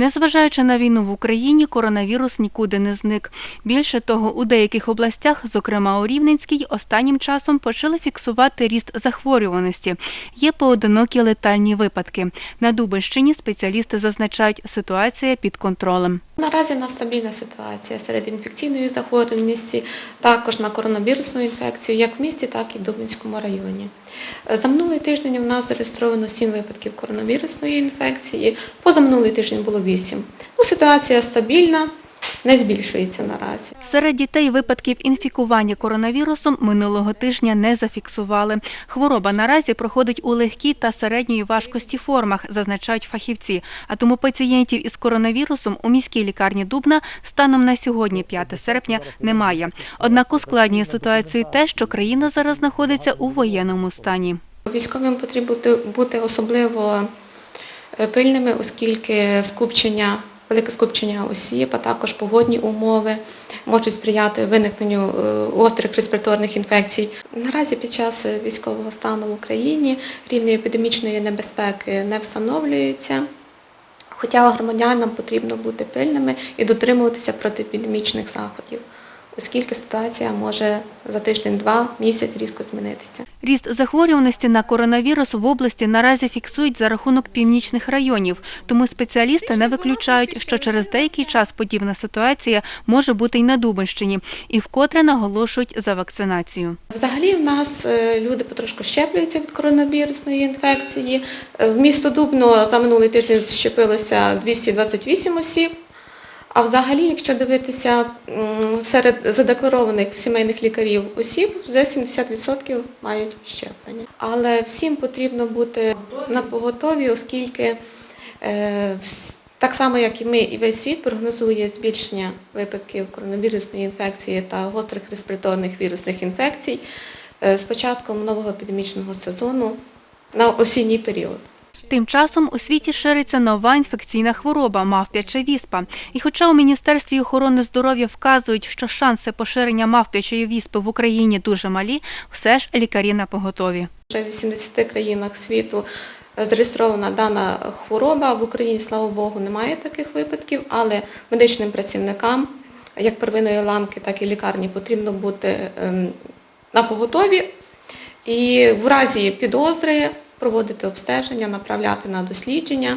Незважаючи на війну в Україні, коронавірус нікуди не зник. Більше того, у деяких областях, зокрема у Рівненській, останнім часом почали фіксувати ріст захворюваності. Є поодинокі летальні випадки. На Дубищині спеціалісти зазначають, ситуація під контролем. Наразі в нас стабільна ситуація серед інфекційної захворюваності, також на коронавірусну інфекцію, як в місті, так і в Дубинському районі. За минулий тиждень у нас зареєстровано 7 випадків коронавірусної інфекції, позаминулий тиждень було 8. Ну, ситуація стабільна, не збільшується наразі. Серед дітей випадків інфікування коронавірусом минулого тижня не зафіксували. Хвороба наразі проходить у легкій та середньої важкості формах, зазначають фахівці. А тому пацієнтів із коронавірусом у міській лікарні Дубна станом на сьогодні, 5 серпня, немає. Однак ускладнює ситуацію те, що країна зараз знаходиться у воєнному стані. Військовим потрібно бути- особливо е, пильними, оскільки скупчення, велике скупчення осіб, а також погодні умови можуть сприяти виникненню острих респіраторних інфекцій. Наразі під час е, військового стану в Україні рівні епідемічної небезпеки не встановлюється. Хоча громадянам потрібно бути пильними і дотримуватися протиепідемічних заходів, оскільки ситуація може за тиждень-два місяць різко змінитися. Ріст захворюваності на коронавірус в області наразі фіксують за рахунок північних районів. Тому спеціалісти не виключають, що через деякий час подібна ситуація може бути й на Дубинщині, і вкотре наголошують за вакцинацію. Взагалі в нас е, люди потрошку щеплюються від коронавірусної інфекції. Е, В місто Дубно за минулий тиждень щепилося 228 осіб. А взагалі, якщо дивитися серед задекларованих сімейних лікарів осіб, вже 70% мають щеплення. Але всім потрібно бути на поготові, оскільки е, так само, як і ми, і весь світ прогнозує збільшення випадків коронавірусної інфекції та гострих респіраторних вірусних інфекцій е, з початком нового епідемічного сезону на осінній період. Тим часом у світі шириться нова інфекційна хвороба мавп'яча віспа. І хоча у Міністерстві охорони здоров'я вказують, що шанси поширення мавп'ячої віспи в Україні дуже малі, все ж лікарі на поготові. Вже в 80 країнах світу е, зареєстрована дана хвороба. В Україні, слава Богу, немає таких випадків, але медичним працівникам, як первинної ланки, так і лікарні, потрібно бути ем, на поготові і в разі підозри проводити обстеження, направляти на дослідження.